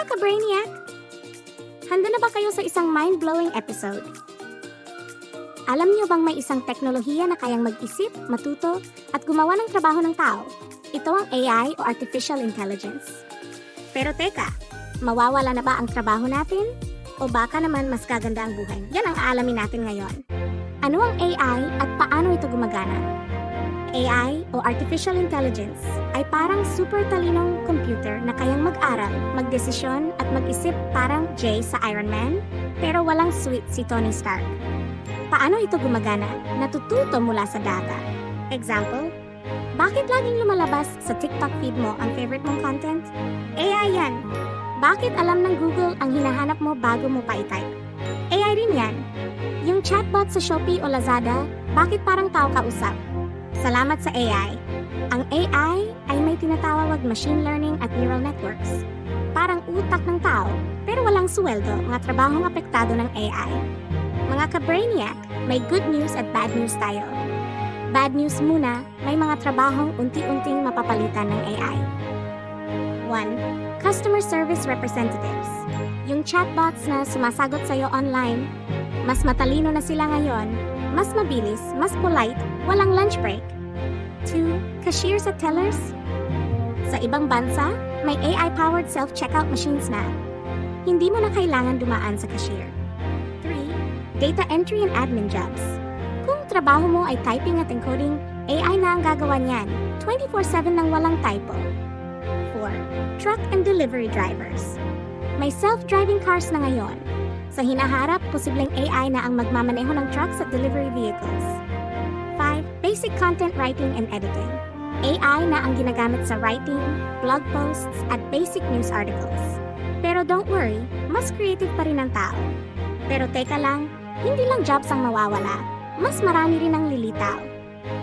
mga ka-brainiac! Handa na ba kayo sa isang mind-blowing episode? Alam niyo bang may isang teknolohiya na kayang mag-isip, matuto, at gumawa ng trabaho ng tao? Ito ang AI o Artificial Intelligence. Pero teka, mawawala na ba ang trabaho natin? O baka naman mas gaganda ang buhay? Yan ang aalamin natin ngayon. Ano ang AI at paano ito gumagana? AI o Artificial Intelligence ay parang super talinong computer mag-aral, magdesisyon at mag-isip parang Jay sa Iron Man, pero walang sweet si Tony Stark. Paano ito gumagana? Natututo mula sa data. Example, bakit laging lumalabas sa TikTok feed mo ang favorite mong content? AI yan. Bakit alam ng Google ang hinahanap mo bago mo pa i-type? AI rin yan. Yung chatbot sa Shopee o Lazada, bakit parang tao kausap? Salamat sa AI. Ang AI ay may tinatawag machine learning at neural networks. Parang utak ng tao, pero walang sweldo, mga trabahong apektado ng AI. Mga ka-brainiac, may good news at bad news tayo. Bad news muna, may mga trabahong unti-unting mapapalitan ng AI. 1. Customer Service Representatives. Yung chatbots na sumasagot sa'yo online, mas matalino na sila ngayon, mas mabilis, mas polite, walang lunch break. 2. Cashiers at tellers. Sa ibang bansa, may AI-powered self-checkout machines na. Hindi mo na kailangan dumaan sa cashier. 3. Data entry and admin jobs. Kung trabaho mo ay typing at encoding, AI na ang gagawa niyan. 24-7 nang walang typo. 4. Truck and delivery drivers. May self-driving cars na ngayon. Sa hinaharap, posibleng AI na ang magmamaneho ng trucks at delivery vehicles. 5. Basic content writing and editing. AI na ang ginagamit sa writing, blog posts, at basic news articles. Pero don't worry, mas creative pa rin ang tao. Pero teka lang, hindi lang jobs ang mawawala, mas marami rin ang lilitaw.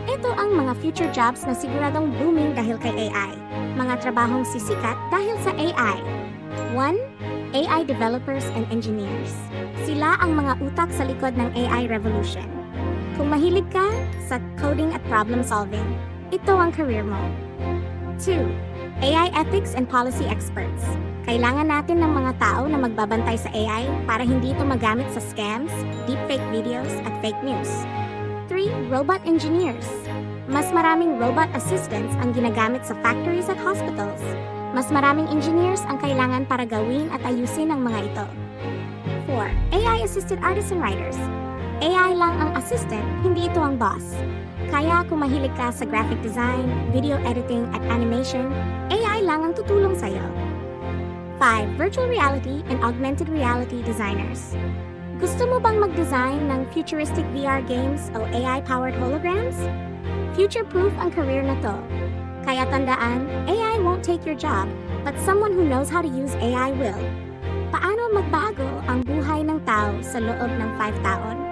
Ito ang mga future jobs na siguradong booming dahil kay AI. Mga trabahong sisikat dahil sa AI. 1. AI developers and engineers. Sila ang mga utak sa likod ng AI revolution. Kung mahilig ka sa coding at problem solving, ito ang career mo. 2. AI ethics and policy experts. Kailangan natin ng mga tao na magbabantay sa AI para hindi ito magamit sa scams, deepfake videos, at fake news. 3. Robot engineers. Mas maraming robot assistants ang ginagamit sa factories at hospitals. Mas maraming engineers ang kailangan para gawin at ayusin ang mga ito. 4. AI-assisted artists and writers. AI lang ang assistant, hindi ito ang boss. Kaya kung mahilig ka sa graphic design, video editing at animation, AI lang ang tutulong sa'yo. 5. Virtual reality and augmented reality designers. Gusto mo bang mag-design ng futuristic VR games o AI-powered holograms? Future-proof ang career na to. Kaya tandaan, AI won't take your job, but someone who knows how to use AI will. Paano magbago ang buhay ng tao sa loob ng 5 taon?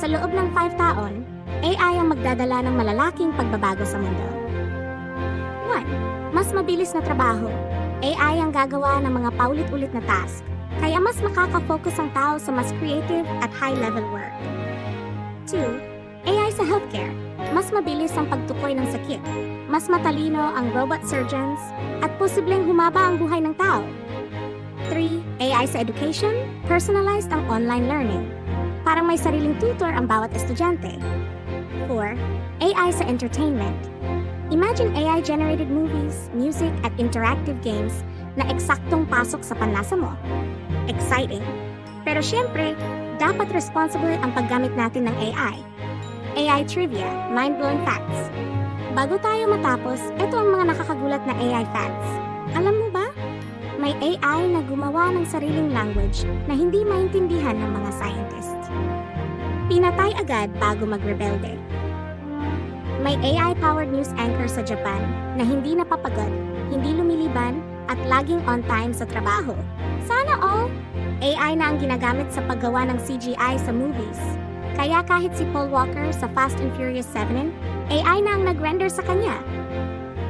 Sa loob ng 5 taon, AI ang magdadala ng malalaking pagbabago sa mundo. 1. Mas mabilis na trabaho. AI ang gagawa ng mga paulit-ulit na task, kaya mas makaka-focus ang tao sa mas creative at high-level work. 2. AI sa healthcare. Mas mabilis ang pagtukoy ng sakit, mas matalino ang robot surgeons, at posibleng humaba ang buhay ng tao. 3. AI sa education, personalized ang online learning. Parang may sariling tutor ang bawat estudyante. 4. AI sa entertainment. Imagine AI-generated movies, music, at interactive games na eksaktong pasok sa panlasa mo. Exciting. Pero syempre, dapat responsible ang paggamit natin ng AI. AI Trivia, Mind-Blowing Facts. Bago tayo matapos, ito ang mga nakakagulat na AI facts. Alam mo ba? May AI na gumawa ng sariling language na hindi maintindihan ng mga scientists. Pinatay agad bago magrebelde. May AI-powered news anchor sa Japan na hindi napapagod, hindi lumiliban, at laging on time sa trabaho. Sana all, AI na ang ginagamit sa paggawa ng CGI sa movies. Kaya kahit si Paul Walker sa Fast and Furious 7, AI na ang nag-render sa kanya.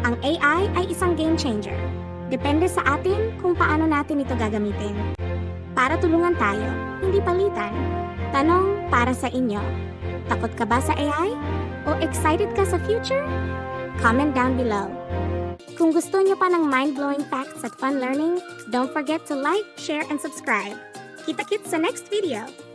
Ang AI ay isang game changer. Depende sa atin kung paano natin ito gagamitin. Para tulungan tayo, hindi palitan. Tanong para sa inyo. Takot ka ba sa AI? O excited ka sa future? Comment down below. kung gusto nyo pa ng mind-blowing facts at fun learning, don't forget to like, share, and subscribe. Kita-kits sa next video!